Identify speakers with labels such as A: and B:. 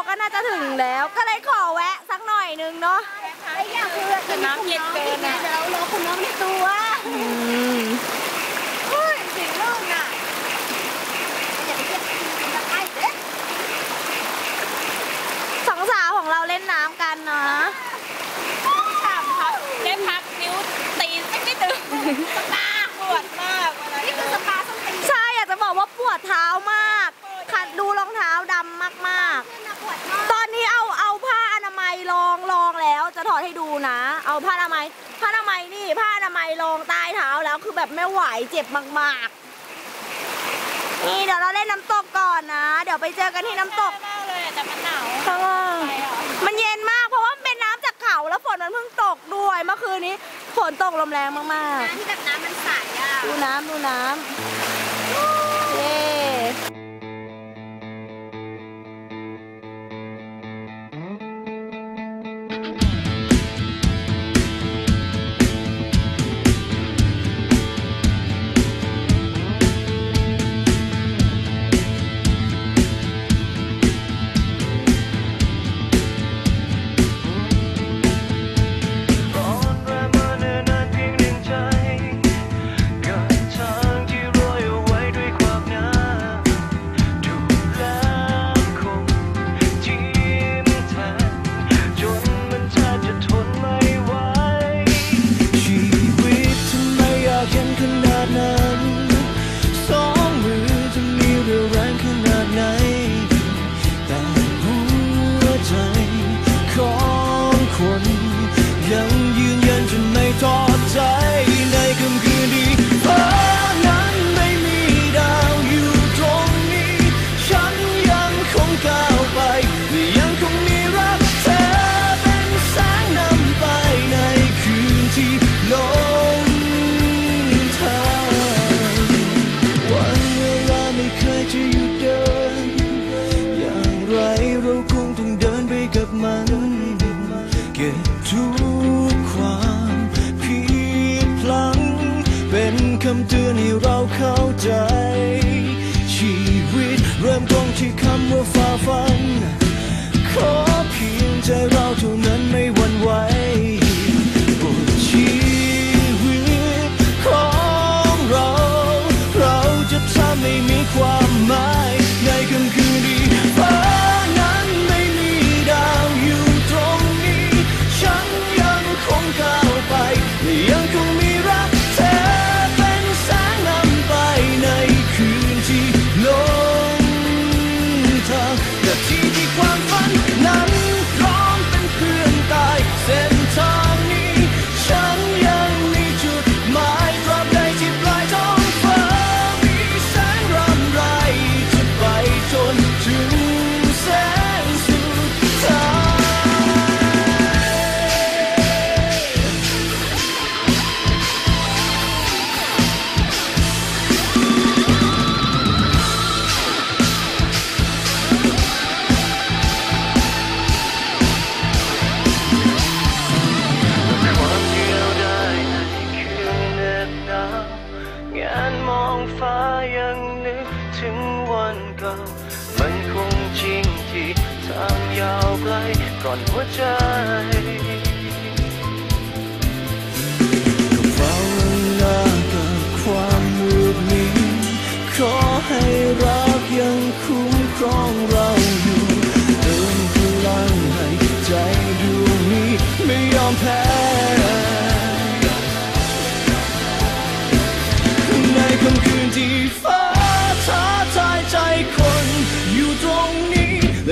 A: ก
B: ครึ่งโลก็น่าจะถึงแล้ว ก็เลยขอแวะสักหน่อยนึงเนาะ
A: ไอ้อย่างคือ
C: แต่น้ำเย็นเกินอะ
A: เดี๋ยวเรารอคุณน้องในตัว
B: อืม
A: เฮ้ยสิงลูกน่ะอย่าไปเก็บตะไคร้เด้อ
B: สองสาวของเราเล่นน้ำกันเนาะ
C: ถามพักได้พักนิ้วตีนสักนิดนึง
B: ผ้าอนามัยผ้าอนามัยนี่ผ้าอนามัยลองใต้เท้าแล้วคือแบบไม่ไหวเจ็บมากๆ นี่เดี๋ยวเราเล่นน้ำตกก่อนนะ เดี๋ยวไปเจอกันที่น้ำตก
C: มากเลยอะแต่มันหนาว
B: ข้างล่าง
C: ไปเหรอ
B: มันเย็นมากเพราะว่ามันเป็นน้ำจากเขาแล้วฝนมันเพิ่งตกด้วยเมื่อคืนนี้ฝนตกลมแรงมาก
A: น้ำที่แบบน้ำมันใสอะ
B: ๆดูน้ำดูน้ำ
D: คำเตือนให้เราเข้าใจ ชีวิตเริ่มต้นที่คำว่าฝ่าฟัน ขอเพียงใจเราเท่านั้นไม่ มันคงจริงที่ทางยาวไกลก่อนหัวใจก็เฝ้าเวลากับความมืดมิดขอให้รักยังคุ้มครองเราอยู่เติมพลังให้ใจดวงนี้ไม่ยอมแพ้